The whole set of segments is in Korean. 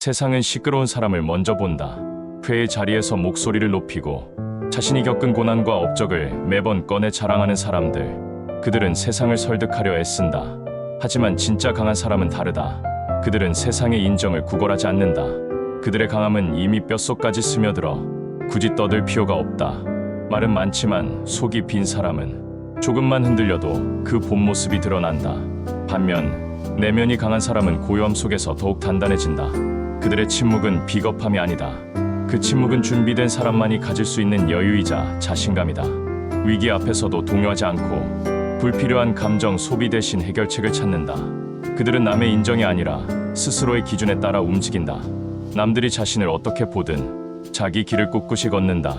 세상은 시끄러운 사람을 먼저 본다. 회의 자리에서 목소리를 높이고 자신이 겪은 고난과 업적을 매번 꺼내 자랑하는 사람들. 그들은 세상을 설득하려 애쓴다. 하지만 진짜 강한 사람은 다르다. 그들은 세상의 인정을 구걸하지 않는다. 그들의 강함은 이미 뼛속까지 스며들어 굳이 떠들 필요가 없다. 말은 많지만 속이 빈 사람은 조금만 흔들려도 그 본 모습이 드러난다. 반면 내면이 강한 사람은 고요함 속에서 더욱 단단해진다. 그들의 침묵은 비겁함이 아니다. 그 침묵은 준비된 사람만이 가질 수 있는 여유이자 자신감이다. 위기 앞에서도 동요하지 않고 불필요한 감정 소비 대신 해결책을 찾는다. 그들은 남의 인정이 아니라 스스로의 기준에 따라 움직인다. 남들이 자신을 어떻게 보든 자기 길을 꿋꿋이 걷는다.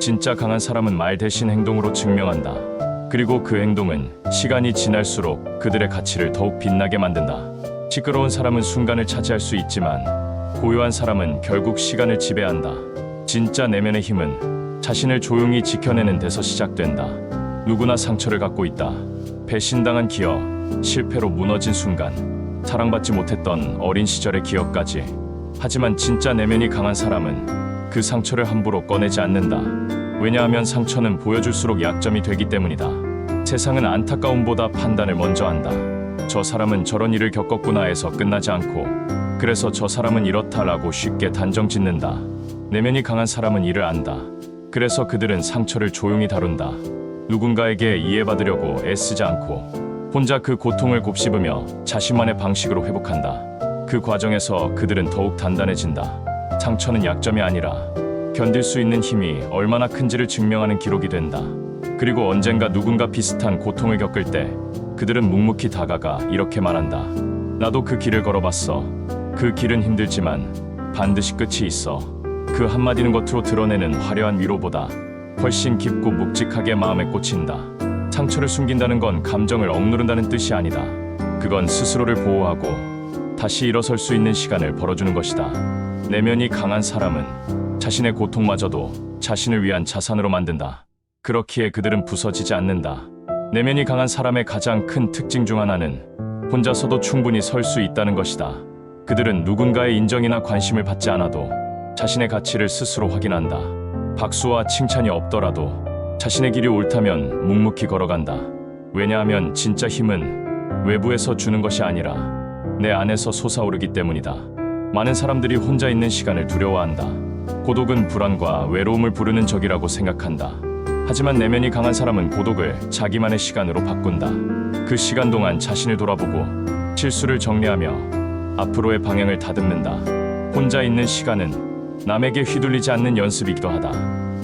진짜 강한 사람은 말 대신 행동으로 증명한다. 그리고 그 행동은 시간이 지날수록 그들의 가치를 더욱 빛나게 만든다. 시끄러운 사람은 순간을 차지할 수 있지만 고요한 사람은 결국 시간을 지배한다. 진짜 내면의 힘은 자신을 조용히 지켜내는 데서 시작된다. 누구나 상처를 갖고 있다. 배신당한 기억, 실패로 무너진 순간, 사랑받지 못했던 어린 시절의 기억까지. 하지만 진짜 내면이 강한 사람은 그 상처를 함부로 꺼내지 않는다. 왜냐하면 상처는 보여줄수록 약점이 되기 때문이다. 세상은 안타까움보다 판단을 먼저 한다. 저 사람은 저런 일을 겪었구나 해서 끝나지 않고 그래서 저 사람은 이렇다라고 쉽게 단정 짓는다. 내면이 강한 사람은 이를 안다. 그래서 그들은 상처를 조용히 다룬다. 누군가에게 이해받으려고 애쓰지 않고 혼자 그 고통을 곱씹으며 자신만의 방식으로 회복한다. 그 과정에서 그들은 더욱 단단해진다. 상처는 약점이 아니라 견딜 수 있는 힘이 얼마나 큰지를 증명하는 기록이 된다. 그리고 언젠가 누군가 비슷한 고통을 겪을 때 그들은 묵묵히 다가가 이렇게 말한다. 나도 그 길을 걸어봤어. 그 길은 힘들지만 반드시 끝이 있어. 그 한마디는 겉으로 드러내는 화려한 위로보다 훨씬 깊고 묵직하게 마음에 꽂힌다. 상처를 숨긴다는 건 감정을 억누른다는 뜻이 아니다. 그건 스스로를 보호하고 다시 일어설 수 있는 시간을 벌어주는 것이다. 내면이 강한 사람은 자신의 고통마저도 자신을 위한 자산으로 만든다. 그렇기에 그들은 부서지지 않는다. 내면이 강한 사람의 가장 큰 특징 중 하나는 혼자서도 충분히 설 수 있다는 것이다. 그들은 누군가의 인정이나 관심을 받지 않아도 자신의 가치를 스스로 확인한다. 박수와 칭찬이 없더라도 자신의 길이 옳다면 묵묵히 걸어간다. 왜냐하면 진짜 힘은 외부에서 주는 것이 아니라 내 안에서 솟아오르기 때문이다. 많은 사람들이 혼자 있는 시간을 두려워한다. 고독은 불안과 외로움을 부르는 적이라고 생각한다. 하지만 내면이 강한 사람은 고독을 자기만의 시간으로 바꾼다. 그 시간 동안 자신을 돌아보고 실수를 정리하며 앞으로의 방향을 다듬는다. 혼자 있는 시간은 남에게 휘둘리지 않는 연습이기도 하다.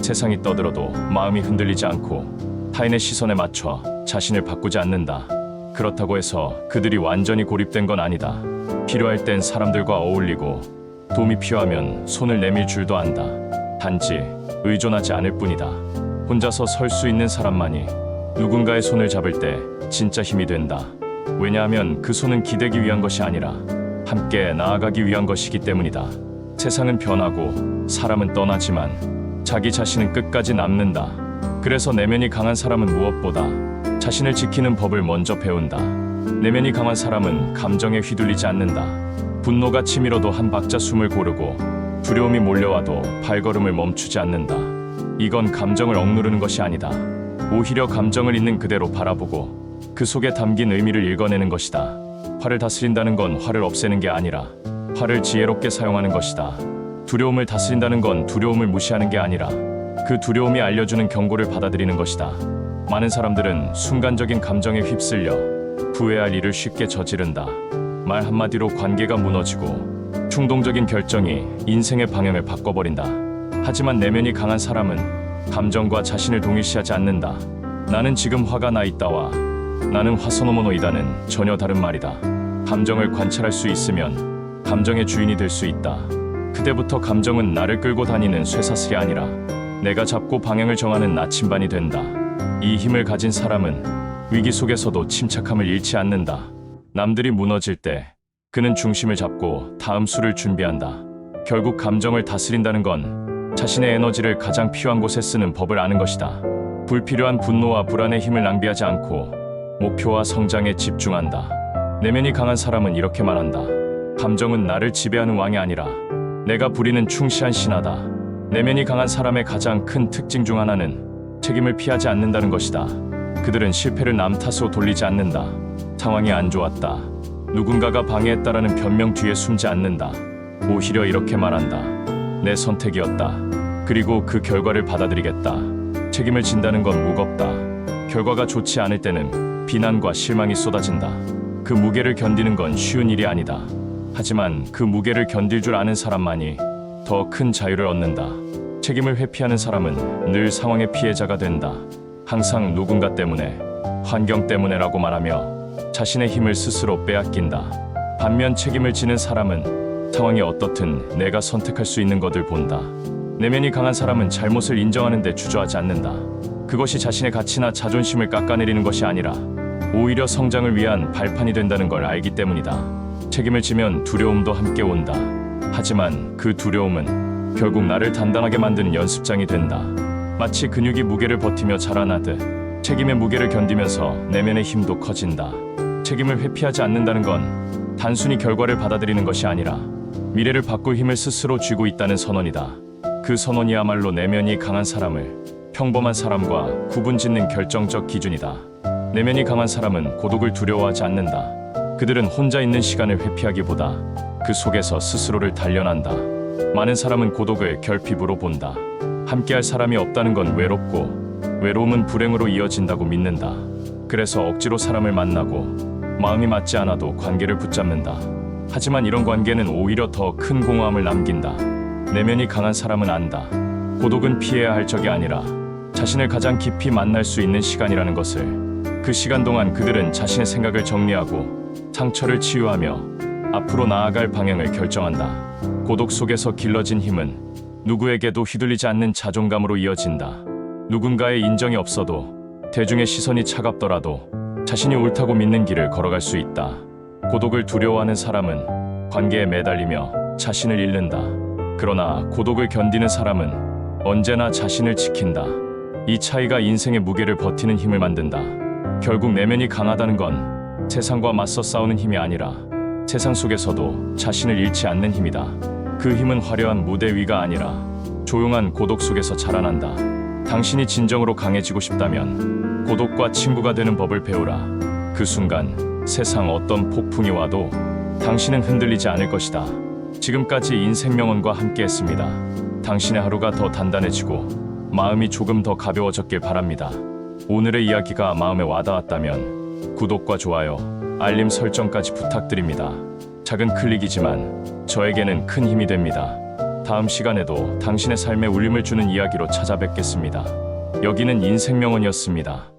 세상이 떠들어도 마음이 흔들리지 않고 타인의 시선에 맞춰 자신을 바꾸지 않는다. 그렇다고 해서 그들이 완전히 고립된 건 아니다. 필요할 땐 사람들과 어울리고 도움이 필요하면 손을 내밀 줄도 안다. 단지 의존하지 않을 뿐이다. 혼자서 설 수 있는 사람만이 누군가의 손을 잡을 때 진짜 힘이 된다. 왜냐하면 그 손은 기대기 위한 것이 아니라 함께 나아가기 위한 것이기 때문이다. 세상은 변하고 사람은 떠나지만 자기 자신은 끝까지 남는다. 그래서 내면이 강한 사람은 무엇보다 자신을 지키는 법을 먼저 배운다. 내면이 강한 사람은 감정에 휘둘리지 않는다. 분노가 치밀어도 한 박자 숨을 고르고 두려움이 몰려와도 발걸음을 멈추지 않는다. 이건 감정을 억누르는 것이 아니다. 오히려 감정을 있는 그대로 바라보고 그 속에 담긴 의미를 읽어내는 것이다. 화를 다스린다는 건 화를 없애는 게 아니라 화를 지혜롭게 사용하는 것이다. 두려움을 다스린다는 건 두려움을 무시하는 게 아니라 그 두려움이 알려주는 경고를 받아들이는 것이다. 많은 사람들은 순간적인 감정에 휩쓸려 후회할 일을 쉽게 저지른다. 말 한마디로 관계가 무너지고 충동적인 결정이 인생의 방향을 바꿔버린다. 하지만 내면이 강한 사람은 감정과 자신을 동일시하지 않는다. 나는 지금 화가 나 있다와 나는 화소노모노이다는 전혀 다른 말이다. 감정을 관찰할 수 있으면 감정의 주인이 될 수 있다. 그때부터 감정은 나를 끌고 다니는 쇠사슬이 아니라 내가 잡고 방향을 정하는 나침반이 된다. 이 힘을 가진 사람은 위기 속에서도 침착함을 잃지 않는다. 남들이 무너질 때 그는 중심을 잡고 다음 수를 준비한다. 결국 감정을 다스린다는 건 자신의 에너지를 가장 필요한 곳에 쓰는 법을 아는 것이다. 불필요한 분노와 불안의 힘을 낭비하지 않고 목표와 성장에 집중한다. 내면이 강한 사람은 이렇게 말한다. 감정은 나를 지배하는 왕이 아니라 내가 부리는 충실한 신하다. 내면이 강한 사람의 가장 큰 특징 중 하나는 책임을 피하지 않는다는 것이다. 그들은 실패를 남 탓으로 돌리지 않는다. 상황이 안 좋았다. 누군가가 방해했다라는 변명 뒤에 숨지 않는다. 오히려 이렇게 말한다. 내 선택이었다. 그리고 그 결과를 받아들이겠다. 책임을 진다는 건 무겁다. 결과가 좋지 않을 때는 비난과 실망이 쏟아진다. 그 무게를 견디는 건 쉬운 일이 아니다. 하지만 그 무게를 견딜 줄 아는 사람만이 더 큰 자유를 얻는다. 책임을 회피하는 사람은 늘 상황의 피해자가 된다. 항상 누군가 때문에, 환경 때문에라고 말하며 자신의 힘을 스스로 빼앗긴다. 반면 책임을 지는 사람은 상황이 어떻든 내가 선택할 수 있는 것을 본다. 내면이 강한 사람은 잘못을 인정하는데 주저하지 않는다. 그것이 자신의 가치나 자존심을 깎아내리는 것이 아니라 오히려 성장을 위한 발판이 된다는 걸 알기 때문이다. 책임을 지면 두려움도 함께 온다. 하지만 그 두려움은 결국 나를 단단하게 만드는 연습장이 된다. 마치 근육이 무게를 버티며 자라나듯 책임의 무게를 견디면서 내면의 힘도 커진다. 책임을 회피하지 않는다는 건 단순히 결과를 받아들이는 것이 아니라 미래를 바꿀 힘을 스스로 쥐고 있다는 선언이다. 그 선언이야말로 내면이 강한 사람을 평범한 사람과 구분 짓는 결정적 기준이다. 내면이 강한 사람은 고독을 두려워하지 않는다. 그들은 혼자 있는 시간을 회피하기보다 그 속에서 스스로를 단련한다. 많은 사람은 고독을 결핍으로 본다. 함께할 사람이 없다는 건 외롭고 외로움은 불행으로 이어진다고 믿는다. 그래서 억지로 사람을 만나고 마음이 맞지 않아도 관계를 붙잡는다. 하지만 이런 관계는 오히려 더 큰 공허함을 남긴다. 내면이 강한 사람은 안다. 고독은 피해야 할 적이 아니라 자신을 가장 깊이 만날 수 있는 시간이라는 것을 그 시간 동안 그들은 자신의 생각을 정리하고 상처를 치유하며 앞으로 나아갈 방향을 결정한다. 고독 속에서 길러진 힘은 누구에게도 휘둘리지 않는 자존감으로 이어진다. 누군가의 인정이 없어도 대중의 시선이 차갑더라도 자신이 옳다고 믿는 길을 걸어갈 수 있다. 고독을 두려워하는 사람은 관계에 매달리며 자신을 잃는다. 그러나 고독을 견디는 사람은 언제나 자신을 지킨다. 이 차이가 인생의 무게를 버티는 힘을 만든다. 결국 내면이 강하다는 건 세상과 맞서 싸우는 힘이 아니라 세상 속에서도 자신을 잃지 않는 힘이다. 그 힘은 화려한 무대 위가 아니라 조용한 고독 속에서 자라난다. 당신이 진정으로 강해지고 싶다면 고독과 친구가 되는 법을 배우라. 그 순간 세상 어떤 폭풍이 와도 당신은 흔들리지 않을 것이다. 지금까지 인생 명언과 함께했습니다. 당신의 하루가 더 단단해지고 마음이 조금 더 가벼워졌길 바랍니다. 오늘의 이야기가 마음에 와닿았다면 구독과 좋아요, 알림 설정까지 부탁드립니다. 작은 클릭이지만 저에게는 큰 힘이 됩니다. 다음 시간에도 당신의 삶에 울림을 주는 이야기로 찾아뵙겠습니다. 여기는 인생명언이었습니다.